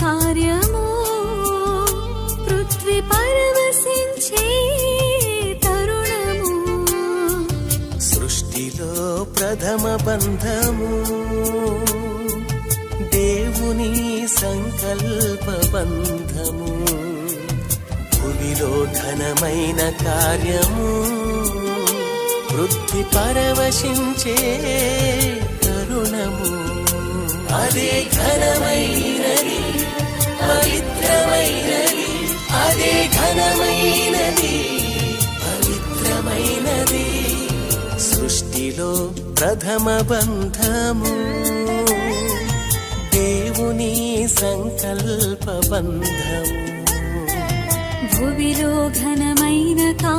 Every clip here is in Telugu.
కార్యము పృథ్వీ పరవశించే తరుణము. సృష్టిలో ప్రథమ బంధము. దేవుని సంకల్ప బంధము. భూమిలో ఘనమైన కార్యము వృద్ధి పరవశించే తరుణము. అదే ఘనమైనది. పవిత్రమైనది అదే ఘనమైనది పవిత్రమైనది. సృష్టిలో ప్రథమ బంధము దేవుని సంకల్ప బంధము. భువిలో ఘనమైన కా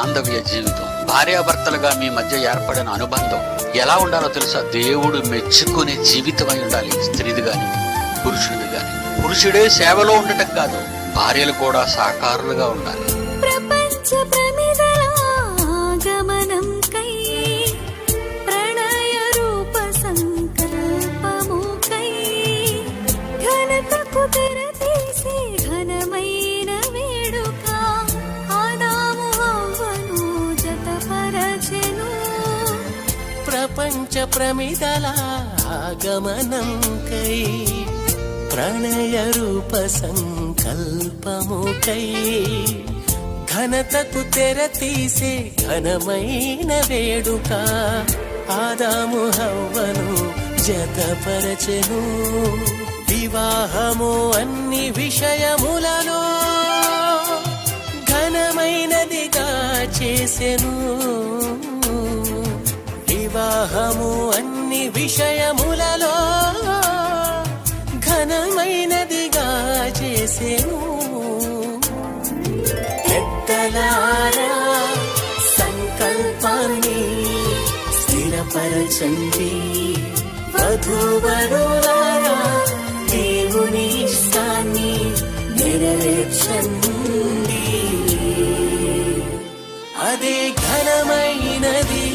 బాంధవ్య జీవితం. భార్యాభర్తలుగా మీ మధ్య ఏర్పడిన అనుబంధం ఎలా ఉండాలో తెలుసా? దేవుడు మెచ్చుకునే జీవితమై ఉండాలి. స్త్రీది గాని పురుషుడిది గాని. పురుషుడే సేవలో ఉండటం కాదు భార్యలు కూడా సాకారులుగా ఉండాలి. ప్రపంచ ప్రపంచ ప్రమిదల ఆగమనం కై ప్రణయ రూప సంకల్పము కై ఘనతకు తెర తీసే ఘనమైన వేడుక ఆదాము హవ్వను జతపరచెను. వివాహము అన్ని విషయములలో ఘనమైనదిగా చేసెను. వివాహము అన్ని విషయములలో ఘనమైనదిగా చేసెను పెద్దలారా సంకల్పాన్ని స్థిరపరచండి. వధువరులారా దేవుని ఇష్టాన్ని నెరవేర్చండి. అదే ఘనమైనది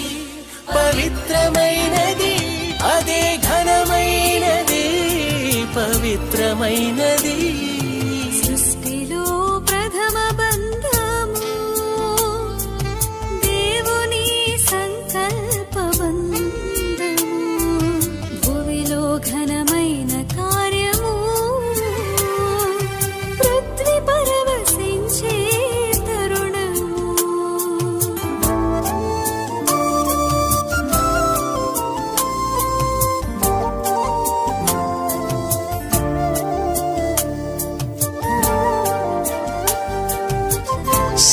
పవిత్రమైనది అదే ఘనమైనది పవిత్రమైనది.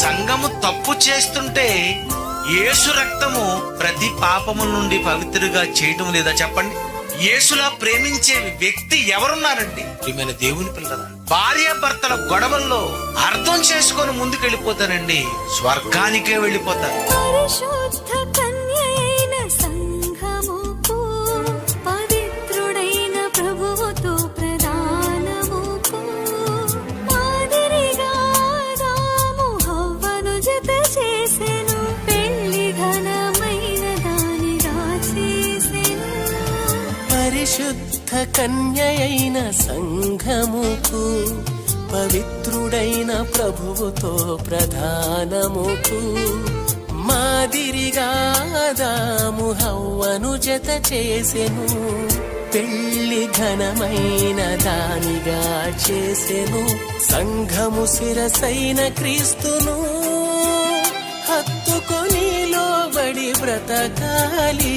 సంఘము తప్పు చేస్తుంటే యేసు రక్తము ప్రతి పాపము నుండి పవిత్రుగా చేయటం లేదా చెప్పండి? యేసులా ప్రేమించే వ్యక్తి ఎవరున్నారండి? ప్రియమైన దేవుని పిల్లల భార్య భర్తల గొడవల్లో అర్థం చేసుకొని ముందుకెళ్ళిపోతారండి. స్వర్గానికే వెళ్ళిపోతారు. పరిశుద్ధ కన్యయైన సంఘముకు పవిత్రుడైన ప్రభువుతో ప్రధానముకు మాదిరిగా ఆదాము హవ్వను జత చేసెను పెళ్ళి ఘనమైన దానిగా చేసెను సంఘము శిరసైన క్రీస్తును హత్తుకొని లోబడి బ్రతకాలి.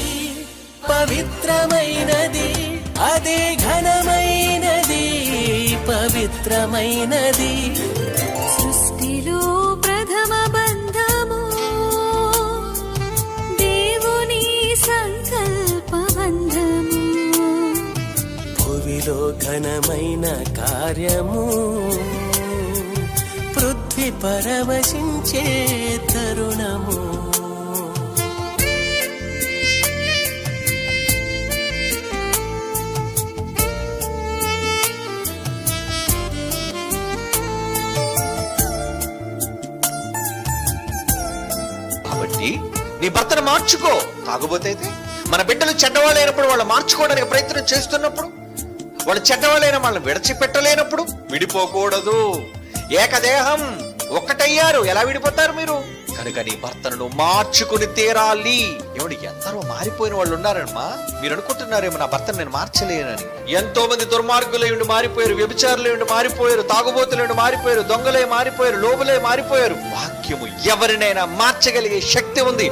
పవిత్రమైనది అదే ఘనమైనది పవిత్రమైనది. సృష్టిలో ప్రథమ బంధము దేవుని సంకల్ప బంధము. భువిలో ఘనమైన కార్యము పృథ్వీ పరవశించే తరుణము. నీ భర్తను మార్చుకో. కాకపోతే అయితే మన బిడ్డలు చెడ్డవాళ్ళైనప్పుడు వాళ్ళు మార్చుకోవడానికి ప్రయత్నం చేస్తున్నప్పుడు వాళ్ళు చెడ్డవాళ్ళైన వాళ్ళని విడిచిపెట్టలేనప్పుడు విడిపోకూడదు. ఏకదేహం ఒక్కటయ్యారు. ఎలా విడిపోతారు మీరు? కనుక నీ భర్తను మార్చుకుని తీరాలి. ఏమిటి ఎందరో మారిపోయిన వాళ్ళు ఉన్నారమ్మా. మీరు అనుకుంటున్నారేమో నా భర్తను నేను మార్చలేనని. ఎంతో మంది దుర్మార్గులై ఉండి మారిపోయారు వ్యభిచారులై ఉండి మారిపోయారు తాగుబోతులై ఉండి మారిపోయారు దొంగలే మారిపోయారు లోబులే మారిపోయారు. వాక్యము ఎవరినైనా మార్చగలిగే శక్తి ఉంది.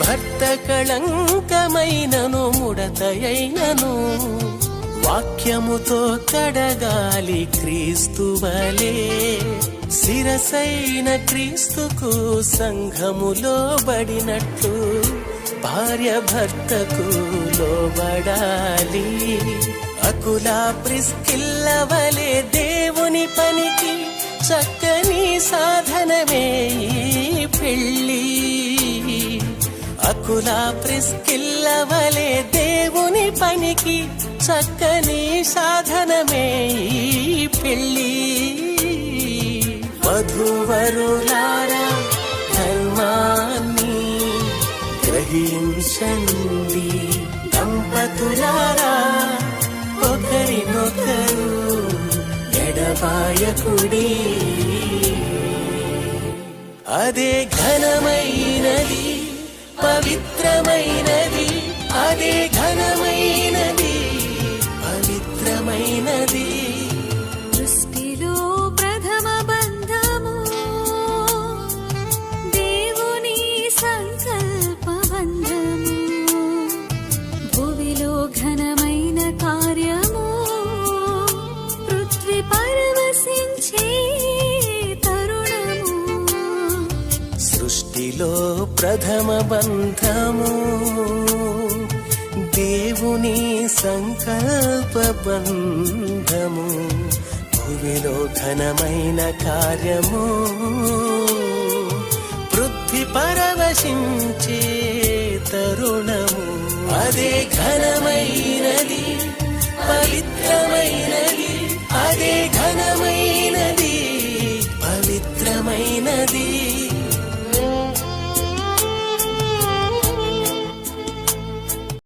భర్త కళంకమైనను ముడతయైనను వాక్యముతో కడగాలి క్రీస్తువనే శిరసైన క్రీస్తుకు సంఘములో బడినట్లు భార్య భర్తకు లోబడాలి క్రీస్తువలే శిరసైన క్రీస్తుకు సంఘములో బడినట్లు భార్య భర్తకు లోబడాలి. అకులా ప్రిస్కిల్లవలే దేవుని పనికి చక్కని సాధనమే పెళ్ళి. అకులా ప్రిస్కిల్లవలే దేవుని పనికి చక్కని సాధనమే పెళ్ళి. వధువరులారా ధర్మాన్ని గ్రహించండి. దంపతులారా ఒకరినొకరు ఎడబాయకుడి. అదే ఘనమైనది పవిత్రమైనది సృష్టిలో ప్రథమ బంధము. దేవుని సంకల్ప బంధము. భూమిలో ఘనమైన కార్యము. పృథ్వీ పరవశించే తరుణము. అదే